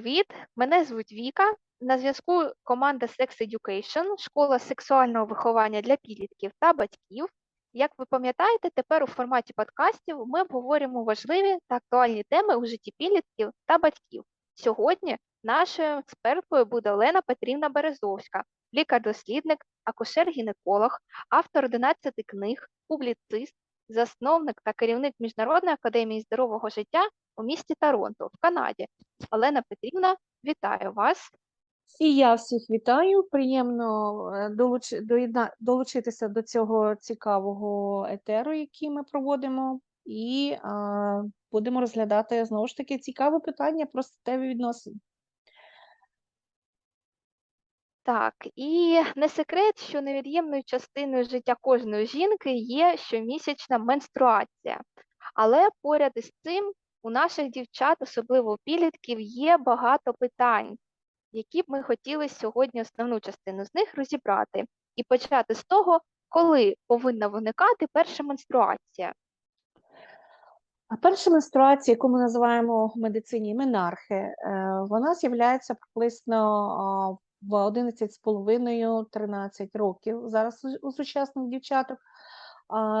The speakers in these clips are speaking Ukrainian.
привіт! Мене звуть Віка. На зв'язку команда Sex Education, школа сексуального виховання для підлітків та батьків. Як ви пам'ятаєте, тепер у форматі подкастів ми обговорюємо важливі та актуальні теми у житті підлітків та батьків. Сьогодні нашою експерткою буде Олена Петрівна Березовська, лікар-дослідник, акушер-гінеколог, автор 11 книг, публіцист, засновник та керівник Міжнародної академії здорового життя у місті Торонто в Канаді. Олена Петрівна, вітаю вас. І я всіх вітаю. Приємно е, долуч... долучитися до цього цікавого етеру, який ми проводимо, і а, будемо розглядати знову ж таки цікаве питання про статеві відносини. Так, і не секрет, що невід'ємною частиною життя кожної жінки є щомісячна менструація. Але поряд із цим у наших дівчат, особливо у підлітків, є багато питань, які б ми хотіли сьогодні основну частину з них розібрати і почати з того, коли повинна виникати перша менструація. А перша менструація, яку ми називаємо в медицині менархи, е, вона з'являється приблизно в 11,5-13 років зараз у- сучасних дівчаток.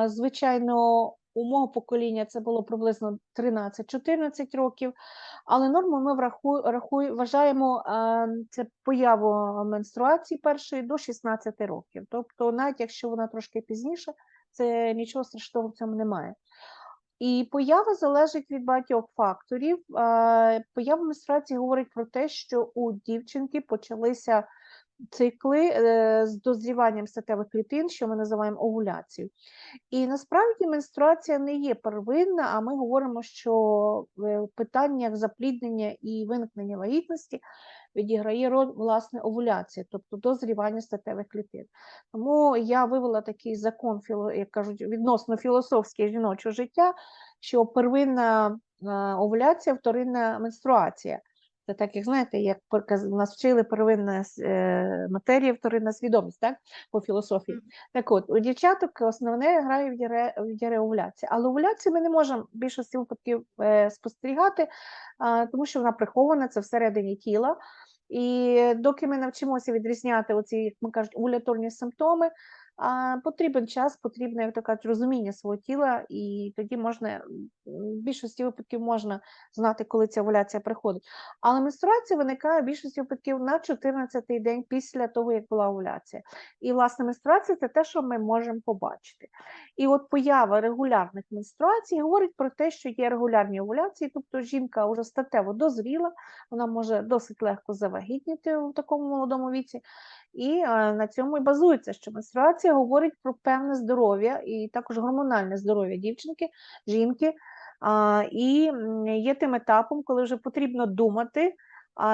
Звичайно, у мого покоління це було приблизно 13-14 років, але норму ми враху, рахуй, вважаємо це появу менструації першої до 16 років. Тобто, навіть якщо вона трошки пізніше, це нічого страшного в цьому немає. І поява залежить від багатьох факторів. Е, Поява менструації говорить про те, що у дівчинки почалися цикли е, з дозріванням статевих клітин, що ми називаємо овуляцією. І насправді менструація не є первинна, а ми говоримо, що е, в питаннях запліднення і виникнення вагітності відіграє роль власне овуляція, тобто дозрівання статевих клітин. Тому я вивела такий закон, як кажуть, відносно філософське жіночого життя, що первинна е, овуляція, вторинна менструація. Це так, як знаєте, як нас вчили первинна е, матерія, вторинна свідомість, так? По філософії. Так от, у дівчаток основне грає відіграє, відіграє овуляція. Але овуляцію ми не можемо в більшості випадків е, спостерігати, тому що вона прихована, це всередині тіла. І доки ми навчимося відрізняти оці, як ми кажуть, овуляторні симптоми, а, потрібен час, потрібне, як то кажуть, розуміння свого тіла, і тоді можна, в більшості випадків можна знати, коли ця овуляція приходить. Але менструація виникає в більшості випадків на 14-й день після того, як була овуляція. І, власне, менструація це те, що ми можемо побачити. І от поява регулярних менструацій говорить про те, що є регулярні овуляції, тобто жінка вже статево дозріла, вона може досить легко завагітніти в такому молодому віці. І е, на цьому і базується, що менструація говорить про певне здоров'я і також гормональне здоров'я дівчинки, жінки. І є тим етапом, коли вже потрібно думати,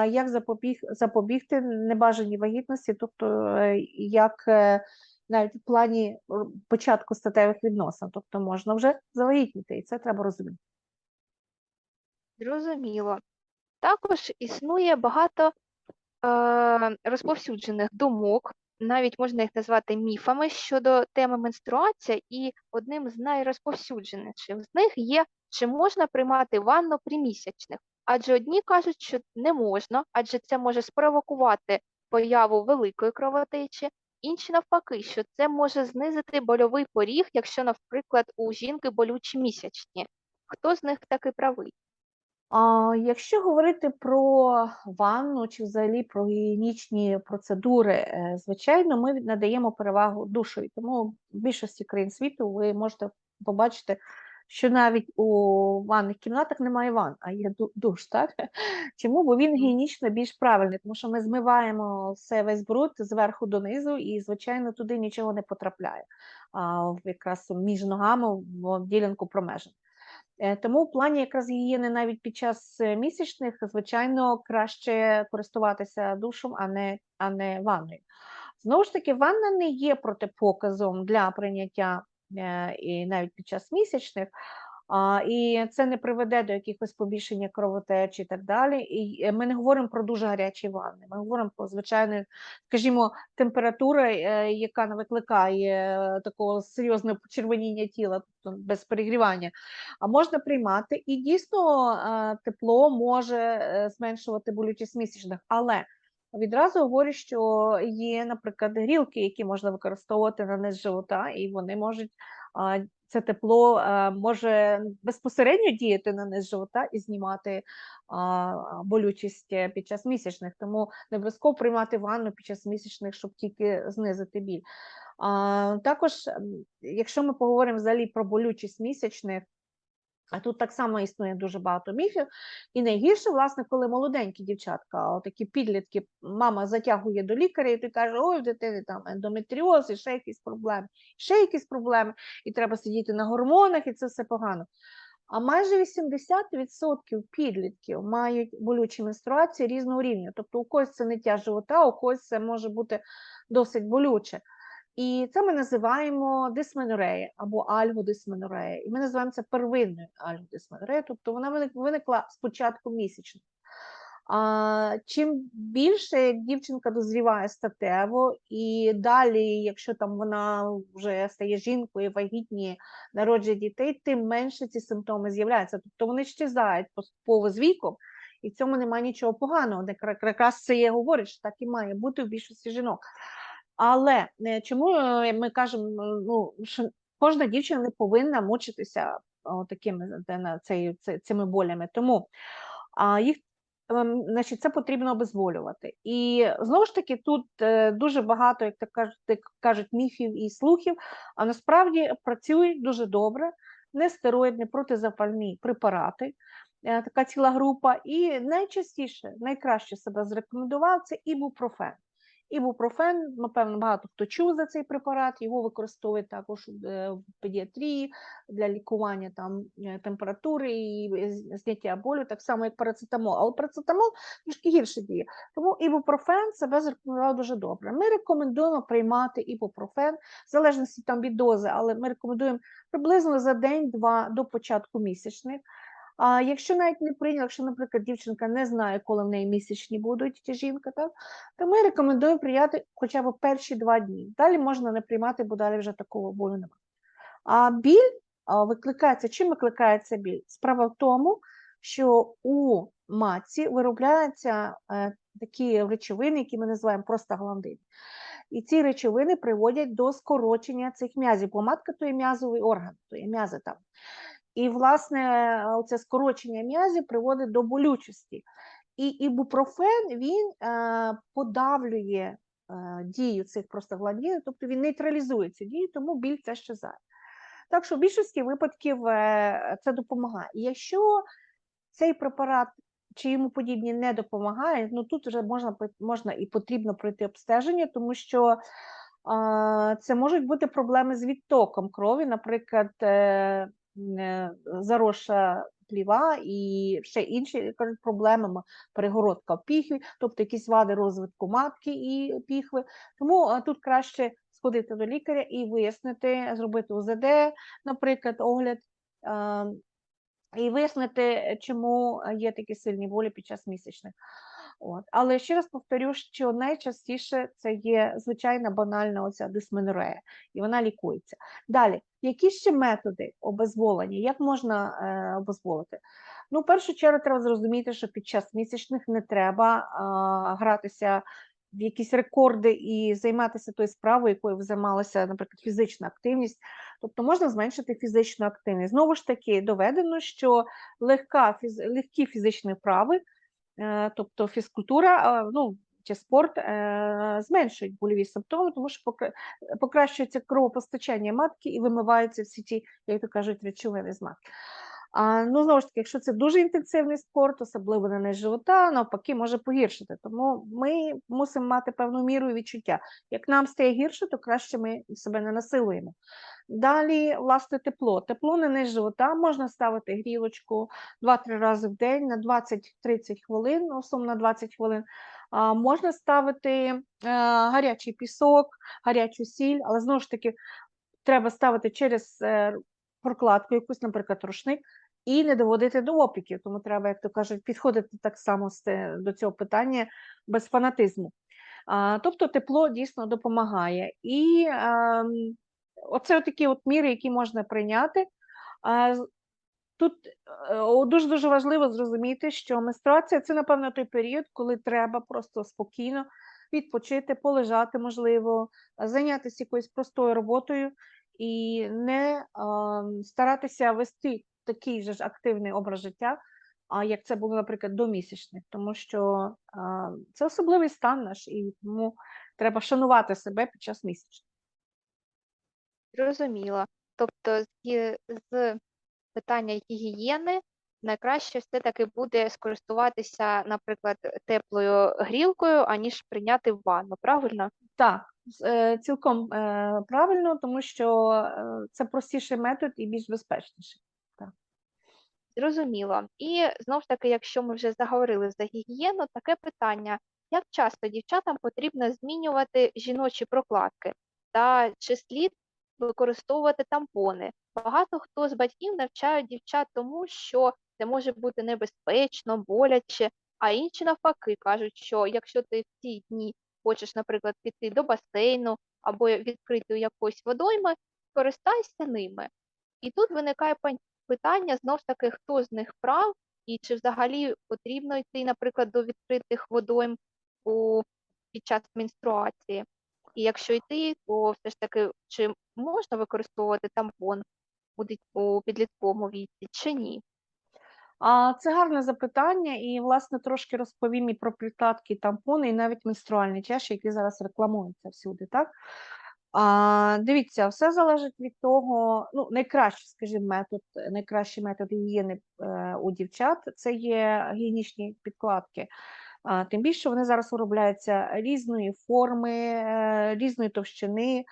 як запобіг, запобігти небажаній вагітності, тобто е, як е, навіть в плані початку статевих відносин, тобто можна вже завагітніти, і це треба розуміти. Зрозуміло. Також існує багато розповсюджених думок, навіть можна їх назвати міфами щодо теми менструація, і одним з найрозповсюдженіших з них є, чи можна приймати ванну при місячних. Адже одні кажуть, що не можна, адже це може спровокувати появу великої кровотечі, інші навпаки, що це може знизити больовий поріг, якщо, наприклад, у жінки болючі місячні. Хто з них таки правий? А, якщо говорити про ванну чи взагалі про гігієнічні процедури, е, звичайно, ми надаємо перевагу душові. Тому в більшості країн світу ви можете побачити, що навіть у ванних кімнатах немає ванн, а є душ, так? Чому? Бо він гігієнічно більш правильний, тому що ми змиваємо все весь бруд зверху донизу, і, звичайно, туди нічого не потрапляє. А, якраз між ногами в ділянку промежин. Е, Тому в плані якраз гігієни навіть під час е, місячних, звичайно, краще користуватися душем, а не, а не ванною. Знову ж таки, ванна не є протипоказом для прийняття е, і навіть під час місячних, і це не приведе до якихось побільшення кровотечі і так далі. І е, ми не говоримо про дуже гарячі ванни. Ми говоримо про звичайну, скажімо, температуру, е, яка не викликає е, такого серйозного почервоніння тіла, тобто без перегрівання. А можна приймати, і дійсно тепло може зменшувати болючість місячних. Але відразу говорю, що є, наприклад, грілки, які можна використовувати на низ живота, і вони можуть це тепло е, може безпосередньо діяти на низ живота і знімати болючість е, під час місячних. Тому не обов'язково приймати ванну під час місячних, щоб тільки знизити біль. Також, якщо ми поговоримо взагалі про болючість місячних, а тут так само існує дуже багато міфів. І найгірше, власне, коли молоденькі дівчатка, такі підлітки, мама затягує до лікаря, і ти каже, ой, в дитини там ендометріоз, і ще якісь проблеми, ще якісь проблеми, і треба сидіти на гормонах, і це все погано. А майже 80% підлітків мають болючі менструації різного рівня. Тобто у когось це ниття живота, у когось це може бути досить болюче. І це ми називаємо дисменорея або альгодисменорея. І ми називаємо це первинною альгодисменореєю, тобто вона виникла спочатку місячно. А, чим більше дівчинка дозріває статево, і далі, якщо там вона вже стає жінкою, вагітніє, народжує дітей, тим менше ці симптоми з'являються. Тобто вони щезають поступово з віком, і в цьому немає нічого поганого. Якраз це є говорить, що так і має бути в більшості жінок. Але е, чому е, ми кажемо, е, ну, що кожна дівчина не повинна мучитися такими цей, це- цими болями. Тому а, їх ем, значить, це потрібно обезболювати. І знову ж таки, тут дуже багато, як так кажуть, кажуть, міфів і слухів, а насправді працюють дуже добре нестероїдні протизапальні препарати. Така ціла група, і найчастіше, найкраще себе зарекомендував це ібупрофен. Ібупрофен, напевно, багато хто чув за цей препарат, його використовують також е, в педіатрії для лікування там, е, температури і зняття болю, так само як парацетамол. Але парацетамол трішки гірше діє. Тому ібупрофен себе зарекомендував дуже добре. Ми рекомендуємо приймати ібупрофен, в залежності там від дози, але ми рекомендуємо приблизно за день-два до початку місячних. А якщо навіть не прийняла, якщо, наприклад, дівчинка не знає, коли в неї місячні будуть, чи жінка, так, то ми рекомендуємо прийняти хоча б перші два дні. Далі можна не приймати, бо далі вже такого болю немає. А біль викликається, чим викликається біль? Справа в тому, що у матці виробляються е, такі речовини, які ми називаємо простагландини. І ці речовини приводять до скорочення цих м'язів, бо матка то є м'язовий орган, то є м'язи там. І, власне, це скорочення м'язів приводить до болючості. І ібупрофен він е, подавлює е, дію цих простагландинів, тобто він нейтралізує цю дію, тому біль це щезає. Так що в більшості випадків е, це допомагає. І якщо цей препарат чи йому подібні не допомагає, ну тут вже можна, можна і потрібно пройти обстеження, тому що це можуть бути проблеми з відтоком крові, наприклад, заросша пліва і ще інші кажуть, проблеми, перегородка в піхві, тобто якісь вади розвитку матки і піхви. Тому е, тут краще сходити до лікаря і вияснити, зробити УЗД, наприклад, огляд. е, і вияснити, чому є такі сильні болі під час місячних. От. Але ще раз повторю, що найчастіше це є звичайна банальна оця дисменорея, і вона лікується. Далі, які ще методи обезволення? Як можна е, обезволити? Ну, в першу чергу треба зрозуміти, що під час місячних не треба а, гратися в якісь рекорди і займатися тою справою, якою ви займалися, наприклад, фізична активність. Тобто можна зменшити фізичну активність. Знову ж таки, доведено, що легка, фіз... легкі фізичні вправи, е, тобто фізкультура, е, ну, чи спорт е, зменшують больові симптоми, тому що покращується кровопостачання матки і вимиваються всі ті, як то кажуть, речовини з матки. А, ну, знову ж таки, якщо це дуже інтенсивний спорт, особливо на низ живота, навпаки, може погіршити. Тому ми мусимо мати певну міру і відчуття. Як нам стає гірше, то краще ми себе не насилуємо. Далі, власне, тепло. Тепло на низ живота можна ставити грілочку 2-3 рази в день на 20-30 хвилин, ну, основно на 20 хвилин. Можна ставити е, гарячий пісок, гарячу сіль, але знову ж таки треба ставити через е, прокладку, якусь, наприклад, рушник, і не доводити до опіків. Тому треба, як то кажуть, підходити так само до цього питання без фанатизму. Тобто тепло дійсно допомагає. І ем, оце такі от міри, які можна прийняти. Тут дуже дуже важливо зрозуміти, що менструація це, напевно, той період, коли треба просто спокійно відпочити, полежати, можливо, зайнятися якоюсь простою роботою і не старатися вести такий же ж активний образ життя, як це було, наприклад, до місячних, тому що е, це особливий стан наш, і тому треба шанувати себе під час місячних. Зрозуміло. Тобто з питання гігієни найкраще все-таки буде скористуватися, наприклад, теплою грілкою, аніж прийняти ванну, правильно? Так, е, цілком е, правильно, тому що е, це простіший метод і більш безпечніший. Зрозуміло. І знову ж таки, якщо ми вже заговорили за гігієну, таке питання: як часто дівчатам потрібно змінювати жіночі прокладки? Та чи слід використовувати тампони? Багато хто з батьків навчають дівчат тому, що це може бути небезпечно, боляче, а інші навпаки кажуть, що якщо ти в ці дні хочеш, наприклад, піти до басейну або відкрити якоїсь водойми, користайся ними. І тут виникає питання знов ж таки, хто з них прав, і чи взагалі потрібно йти, наприклад, до відкритих водойм у, під час менструації. І якщо йти, то все ж таки, чи можна використовувати тампон у, підлітковому віці, чи ні? А це гарне запитання, і власне трошки розповім і про прикладки, тампони, і навіть менструальні чаші, які зараз рекламуються всюди, так? А, дивіться, все залежить від того, ну, найкращий, скажімо, метод, найкращий метод гігієни е, у дівчат це є гігієнічні підкладки. Тим більше вони зараз виробляються різної форми, е, різної товщини.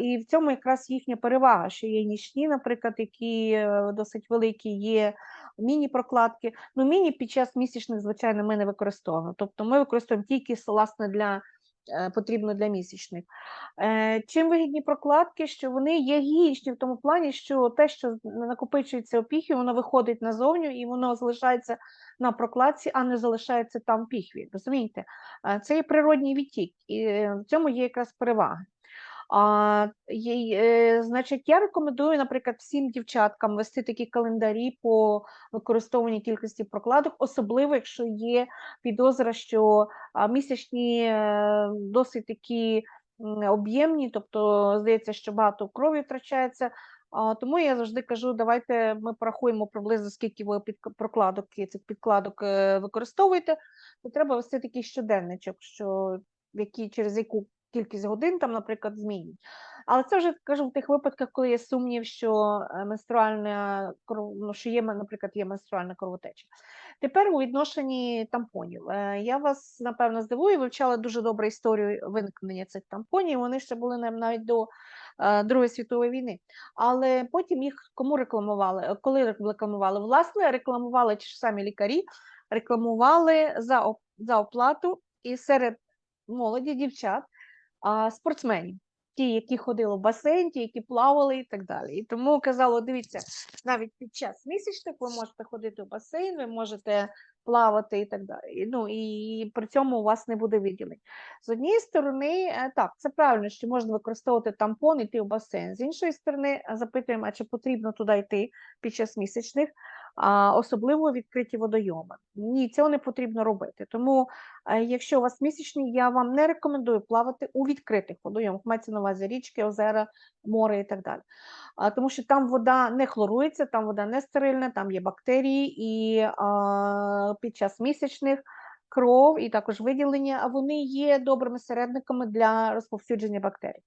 І в цьому якраз їхня перевага, що є нічні, наприклад, які е, досить великі, є міні-прокладки. Ну, міні під час місячних, звичайно, ми не використовуємо. Тобто ми використовуємо тільки власне для потрібно для місячних. Е, Чим вигідні прокладки, що вони є гігієнічні в тому плані, що те, що накопичується у піхві, воно виходить назовню і воно залишається на прокладці, а не залишається там в піхві. Розумієте? Е, Це є природній відтік, і е, в цьому є якраз перевага. А, є, е, значить, я рекомендую, наприклад, всім дівчаткам вести такі календарі по використовуванні кількості прокладок, особливо якщо є підозра, що місячні е, досить такі об'ємні, тобто здається, що багато крові втрачається. Тому я завжди кажу, давайте ми порахуємо приблизно скільки ви під прокладок цих підкладок е, використовуєте. То треба вести такий щоденничок, що які через яку кількість годин там, наприклад, змінюють. Але це вже кажу в тих випадках, коли є сумнів, що е, менструальна ну, що є, наприклад, є менструальна кровотеча. Тепер у відношенні тампонів. Е, Я вас напевно здивую, вивчала дуже добре історію виникнення цих тампонів. Вони ще були навіть до е, Другої світової війни. Але потім їх кому рекламували? Коли рекламували? Власне, рекламували ті ж самі лікарі, рекламували за оплату і серед молоді дівчат, а, спортсменів. Ті, які ходили в басейн, ті, які плавали і так далі. І тому казало, дивіться, навіть під час місячних ви можете ходити в басейн, ви можете плавати і так далі. Ну і при цьому у вас не буде виділень. З однієї сторони, е, так, це правильно, що можна використовувати тампон і йти в басейн. З іншої сторони, запитуємо, а чи потрібно туди йти під час місячних, особливо відкриті водойоми. Ні, цього не потрібно робити. Тому Е, Якщо у вас місячні, я вам не рекомендую плавати у відкритих водойомах, мається на увазі річки, озера, море і так далі. Тому що там вода не хлорується, там вода не стерильна, там є бактерії, і під час місячних кров і також виділення, а вони є добрими середниками для розповсюдження бактерій.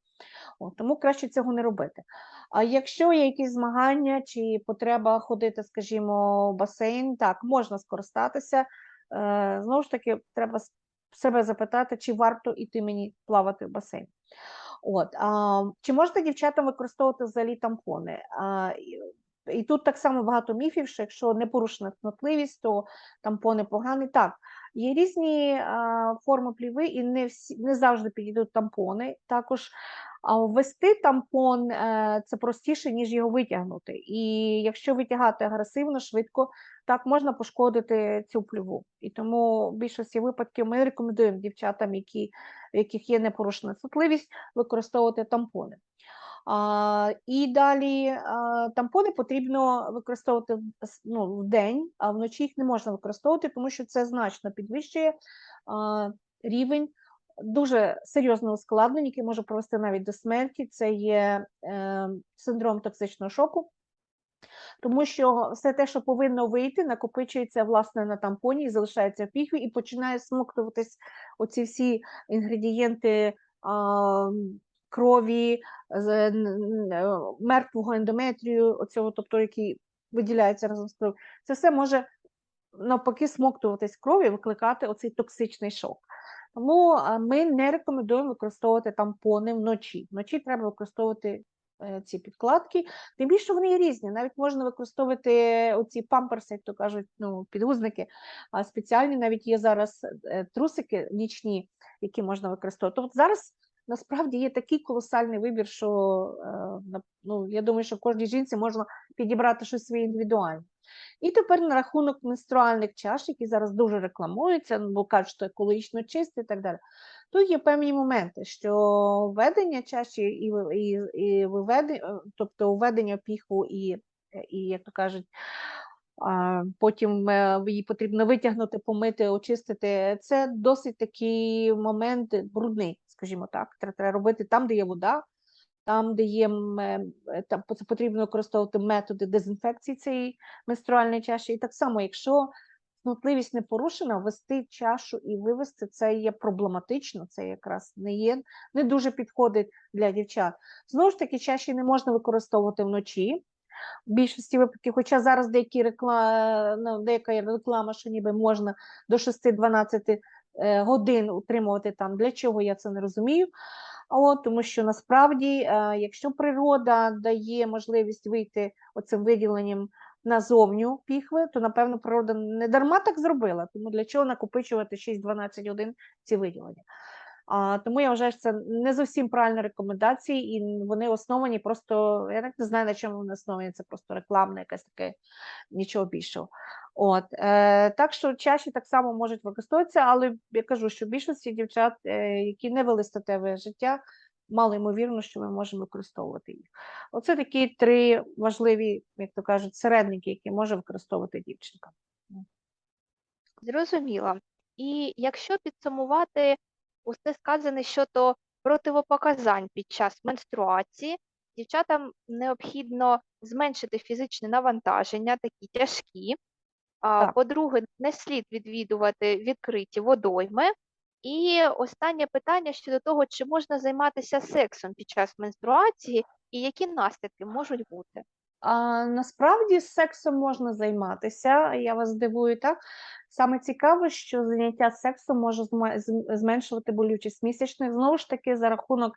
От, тому краще цього не робити. А якщо є якісь змагання чи потреба ходити, скажімо, в басейн, так, можна скористатися. Е, Знову ж таки, треба себе запитати, чи варто іти мені плавати в басейн. От, а, чи можете дівчатам використовувати взагалі тампони? А, і, тут так само багато міфів, що якщо не порушена цнотливість, то тампони погані. Так, є різні а, форми пліви, і не, всі, не завжди підійдуть тампони. Також А ввести тампон е, це простіше, ніж його витягнути. І якщо витягати агресивно, швидко, так можна пошкодити цю плюву. І тому в більшості випадків ми рекомендуємо дівчатам, які, в яких є непорушена цутливість, використовувати тампони. А, і далі а, тампони потрібно використовувати ну, в день, а вночі їх не можна використовувати, тому що це значно підвищує а, рівень дуже серйозного ускладнення, яке може привести навіть до смерті. Це є е, синдром токсичного шоку. Тому що все те, що повинно вийти, накопичується власне на тампоні залишається в піхві, і починає смоктуватись оці всі інгредієнти а, крові, з- е, мертвого ендометрію, оцього, тобто, який виділяється разом з кров'ю. Це все може навпаки смоктуватись в крові, викликати оцей токсичний шок. Тому ми не рекомендуємо використовувати тампони вночі. Вночі треба використовувати е, ці підкладки. Тим більше вони є різні. Навіть можна використовувати оці памперси, як то кажуть, ну, підгузники. А спеціальні навіть є зараз е, трусики нічні, які можна використовувати. Тобто зараз насправді є такий колосальний вибір, що е, ну, я думаю, що кожній жінці можна підібрати щось своє індивідуальне. І тепер на рахунок менструальних чаш, які зараз дуже рекламуються, ну, бо кажуть, що екологічно чисті і так далі. Тут є певні моменти, що введення чаші і, і, і виведення, тобто введення піху і, і як то кажуть, потім е, її потрібно витягнути, помити, очистити. Це досить такий момент брудний, скажімо так. Треба робити там, де є вода, там, де є е, е, там пот- потрібно використовувати методи дезінфекції цієї менструальної чаші. І так само, якщо снутливість не порушена, ввести чашу і вивести це є проблематично, це якраз не є, не дуже підходить для дівчат. Знову ж таки, чаші не можна використовувати вночі. В більшості випадків, хоча зараз деякі рекла... ну, деяка реклама, що ніби можна до 6-12 е, годин утримувати там. Для чого я це не розумію. От, тому що насправді, е, якщо природа дає можливість вийти оцим виділенням назовню піхви, то напевно природа не дарма так зробила. Тому для чого накопичувати 6-12 годин ці виділення? Тому я вважаю, що це не зовсім правильні рекомендації, і вони основані просто, я так не знаю, на чому вони основані, це просто рекламне якесь таке, нічого більшого. От, е, так що чаші так само можуть використовуватися, але я кажу, що більшості дівчат, е, які не вели статеве життя, мало ймовірно, що ми можемо використовувати їх. Оце такі три важливі, як то кажуть, середники, які може використовувати дівчинка. Зрозуміло. І якщо підсумувати усе сказане щодо противопоказань під час менструації, дівчатам необхідно зменшити фізичне навантаження, такі тяжкі. По-друге, не слід відвідувати відкриті водойми. І останнє питання щодо того, чи можна займатися сексом під час менструації і які наслідки можуть бути. А, насправді з сексом можна займатися, я вас здивую так. Саме цікаве, що заняття сексом може зменшувати болючість місячних, знову ж таки, за рахунок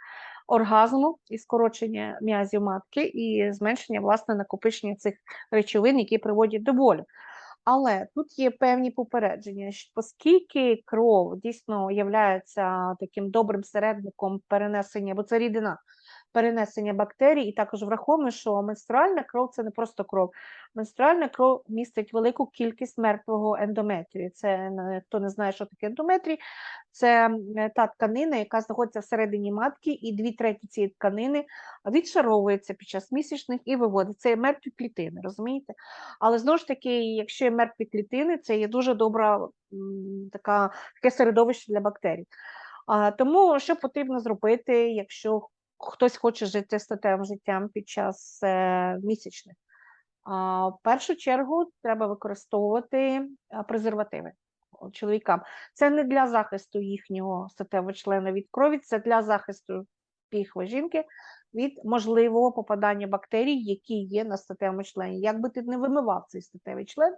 оргазму і скорочення м'язів матки, і зменшення власне накопичення цих речовин, які приводять до болю. Але тут є певні попередження, що оскільки кров дійсно є таким добрим середником перенесення, бо це рідина перенесення бактерій, і також враховуємо, що менструальна кров це не просто кров. Менструальна кров містить велику кількість мертвого ендометрію. Це хто не знає, що таке ендометрій, це та тканина, яка знаходиться всередині матки, і дві треті цієї тканини відшаровується під час місячних і виводить. Це мертві клітини, розумієте? Але знову ж таки, якщо є мертві клітини, це є дуже добра така, таке середовище для бактерій. А, тому що потрібно зробити, якщо хтось хоче жити статевим життям під час е, місячних? А, в першу чергу треба використовувати презервативи чоловікам. Це не для захисту їхнього статевого члена від крові, це для захисту піхви жінки від можливого попадання бактерій, які є на статевому члені. Як би ти не вимивав цей статевий член,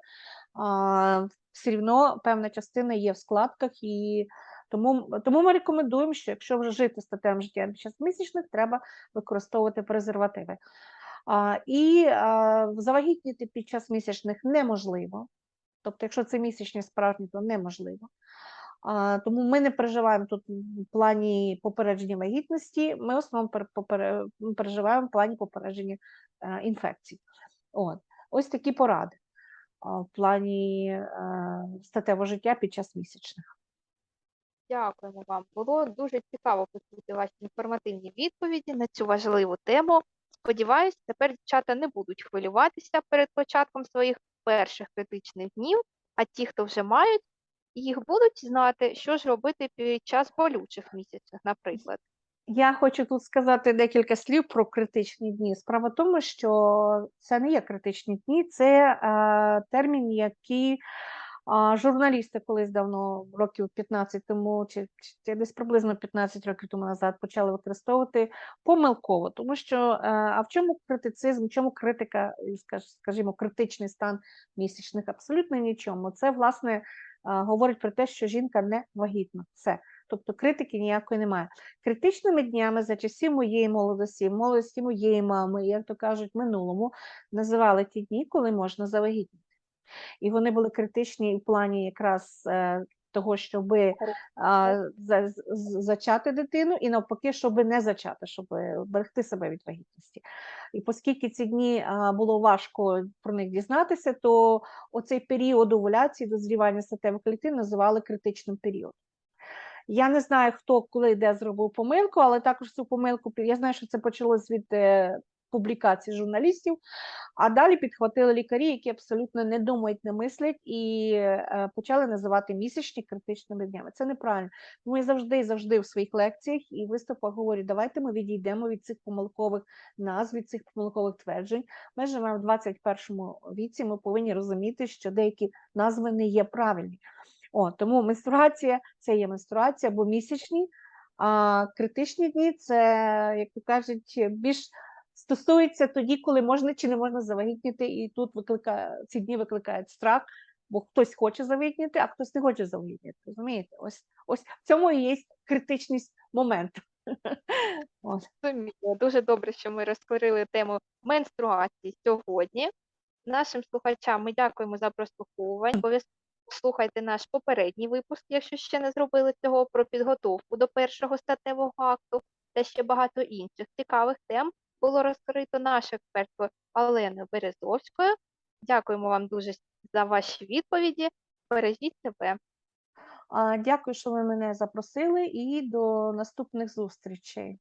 а, все рівно певна частина є в складках, і тому, тому ми рекомендуємо, що якщо вже жити статевим життям під час місячних, треба використовувати презервативи. А, і а, завагітніти під час місячних неможливо. Тобто, якщо це місячні справжні, то неможливо. А, Тому ми не переживаємо тут в плані попередження вагітності, ми в основному переживаємо в плані попередження е, інфекцій. От. Ось такі поради а, в плані е, статевого життя під час місячних. Дякуємо вам. Було дуже цікаво почути ваші інформативні відповіді на цю важливу тему. Сподіваюсь, тепер дівчата не будуть хвилюватися перед початком своїх перших критичних днів, а ті, хто вже мають, їх будуть знати, що ж робити під час болючих місяців, наприклад. Я хочу тут сказати декілька слів про критичні дні. Справа в тому, що це не є критичні дні, це е, термін, який а, журналісти колись давно, років 15 тому, чи, чи десь приблизно 15 років тому назад почали використовувати помилково. Тому що е, а в чому критицизм, в чому критика, скажімо, критичний стан місячних? Абсолютно нічому. Це, власне, е, говорить про те, що жінка не вагітна. Все. Тобто критики ніякої немає. Критичними днями за часів моєї молодості, молодості моєї мами, як то кажуть, минулому, називали ті дні, коли можна завагітніти. І вони були критичні в плані якраз е, того, щоб зачати дитину, і навпаки, щоб не зачати, щоб берегти себе від вагітності. І оскільки ці дні було важко про них дізнатися, то оцей період овуляції, дозрівання статевих клітин називали критичним періодом. Я не знаю, хто коли де зробив помилку, але також цю помилку я знаю, що це почалось від е, публікацій журналістів, а далі підхватили лікарі, які абсолютно не думають, не мислять, і е, почали називати місячні критичними днями. Це неправильно. Я завжди завжди в своїх лекціях і виступах говорю: давайте ми відійдемо від цих помилкових назв, від цих помилкових тверджень. Ми живемо в 21 віці. Ми повинні розуміти, що деякі назви не є правильні. О, тому менструація це є менструація або місячні, а критичні дні це, як то кажуть, більш стосується тоді, коли можна чи не можна завагітніти, і тут викликає ці дні викликають страх, бо хтось хоче завагітніти, а хтось не хоче завагітніти. Розумієте? Ось ось в цьому і є критичність моменту. Дуже добре, що ми розкрили тему менструації сьогодні. Нашим слухачам ми дякуємо за прослуховування. Обов'язково слухайте наш попередній випуск, якщо ще не зробили цього, про підготовку до першого статевого акту та ще багато інших цікавих тем було розкрито нашу експертку Олену Березовською. Дякуємо вам дуже за ваші відповіді. Бережіть себе. Дякую, що ви мене запросили, і до наступних зустрічей.